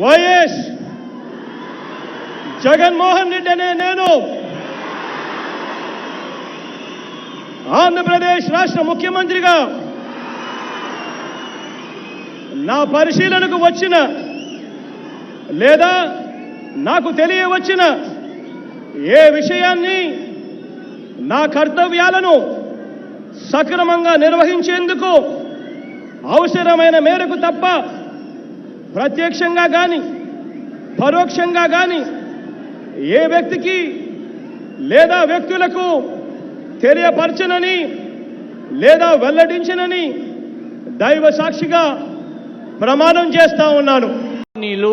YS Jaganmohan Reddy అనే నేను ఆంధ్రప్రదేశ్ రాష్ట్ర ముఖ్యమంత్రిగా నా పరిశీలనకు వచ్చిన లేదా నాకు తెలియవచ్చిన ఏ విషయాన్ని నా కర్తవ్యాలను సక్రమంగా నిర్వహించేందుకు అవసరమైన మేరకు తప్ప ప్రత్యక్షంగా కానీ పరోక్షంగా కానీ ఏ వ్యక్తికి లేదా వ్యక్తులకు తెలియపరచనని లేదా వెల్లడించనని దైవ సాక్షిగా ప్రమాణం చేస్తా ఉన్నాను. నీళ్ళు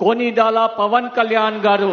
కోనిదాల పవన్ కళ్యాణ్ గారు